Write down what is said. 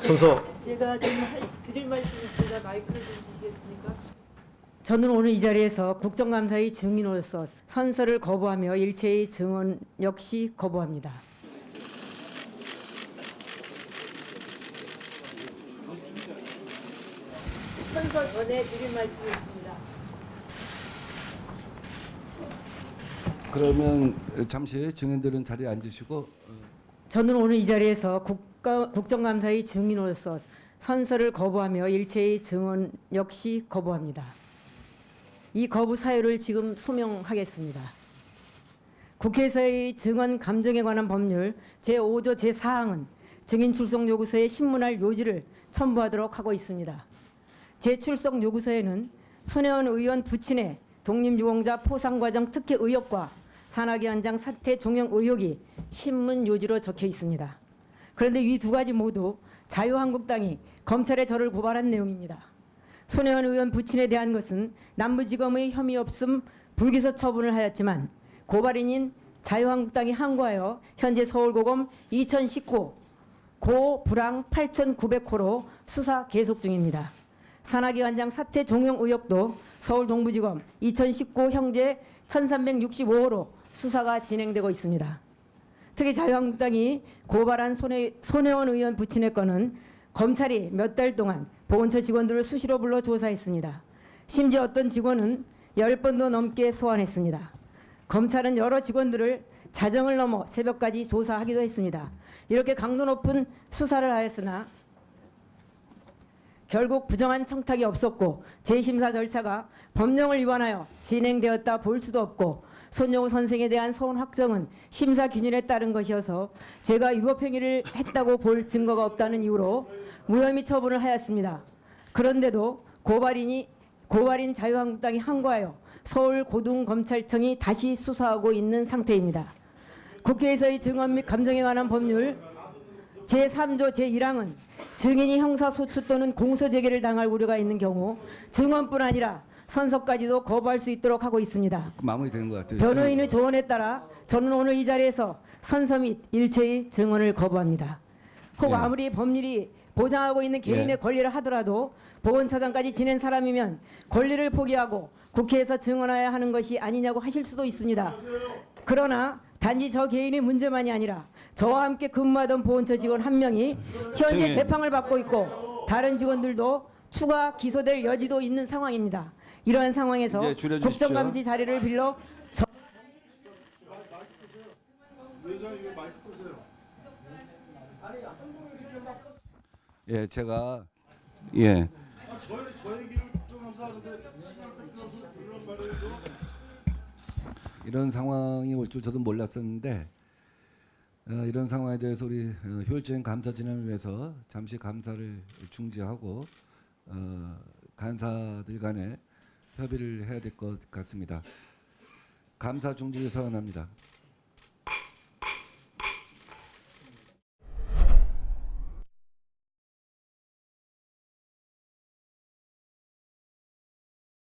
순서 제가 할- 드릴 말씀이 있습니다. 마이크를 좀 주시겠습니까? 저는 오늘 이 자리에서 국정감사의 증인으로서 선서를 거부하며 일체의 증언 역시 거부합니다. 선서 전에 드릴 말씀이 있습니다. 그러면 잠시 증인들은 자리에 앉으시고 저는 오늘 이 자리에서 국 가, 국정감사의 증인으로서 선서를 거부하며 일체의 증언 역시 거부합니다. 이 거부 사유를 지금 소명하겠습니다. 국회에서의 증언 감정에 관한 법률 제5조 제4항은 증인 출석 요구서에 신문할 요지를 첨부하도록 하고 있습니다. 재출석 요구서에는 손혜원 의원 부친의 독립유공자 포상과정 특혜 의혹과 현장 사퇴 종용 의혹이 신문 요지로 적혀 있습니다. 그런데 이 두 가지 모두 자유한국당이 검찰에 저를 고발한 내용입니다. 손혜원 의원 부친에 대한 것은 남부지검의 혐의 없음 불기소 처분을 하였지만 고발인인 자유한국당이 항고하여 현재 서울고검 2019 고불황 8,900호로 수사 계속 중입니다. 산하기 관장 사퇴 종용 의혹도 서울 동부지검 2019 형제 1365호로 수사가 진행되고 있습니다. 특히 자유한국당이 고발한 손혜, 손혜원 의원 부친의 건은 검찰이 몇 달 동안 보건처 직원들을 수시로 불러 조사했습니다. 심지어 어떤 직원은 10번도 넘게 소환했습니다. 검찰은 여러 직원들을 자정을 넘어 새벽까지 조사하기도 했습니다. 이렇게 강도 높은 수사를 하였으나 결국 부정한 청탁이 없었고 재심사 절차가 법령을 위반하여 진행되었다 볼 수도 없고 손영우 선생에 대한 서운 확정은 심사 균일에 따른 것이어서 제가 위법 행위를 했다고 볼 증거가 없다는 이유로 무혐의 처분을 하였습니다. 그런데도 고발인이 고발인 자유한국당이 항고하여 서울 고등검찰청이 다시 수사하고 있는 상태입니다. 국회에서의 증언 및 감정에 관한 법률 제3조 제1항은 증인이 형사소추 또는 공소제기를 당할 우려가 있는 경우 증언뿐 아니라 선서까지도 거부할 수 있도록 하고 있습니다. 마무리되는 것 같아요. 변호인의 조언에 따라 저는 오늘 이 자리에서 선서 및 일체의 증언을 거부합니다. 혹 예. 아무리 법률이 보장하고 있는 개인의 예. 권리를 하더라도 보건처장까지 지낸 사람이면 권리를 포기하고 국회에서 증언해야 하는 것이 아니냐고 하실 수도 있습니다. 그러나 단지 저 개인의 문제만이 아니라 저와 함께 근무하던 보건처 직원 한 명이 현재. 재판을 받고 있고 다른 직원들도 추가 기소될 여지도 있는 상황입니다. 이러한 상황에서 줄여주십시오. 국정감시 자리를 빌려 저- 예, 제가 예. 이런 상황이 올 줄 저도 몰랐었는데 어, 이런 상황에 대해서 우리 어, 효율적인 감사 진행을 위해서 잠시 감사를 중지하고 어, 간사들 간에 협의를 해야 될 것 같습니다. 감사 중지를 선언합니다.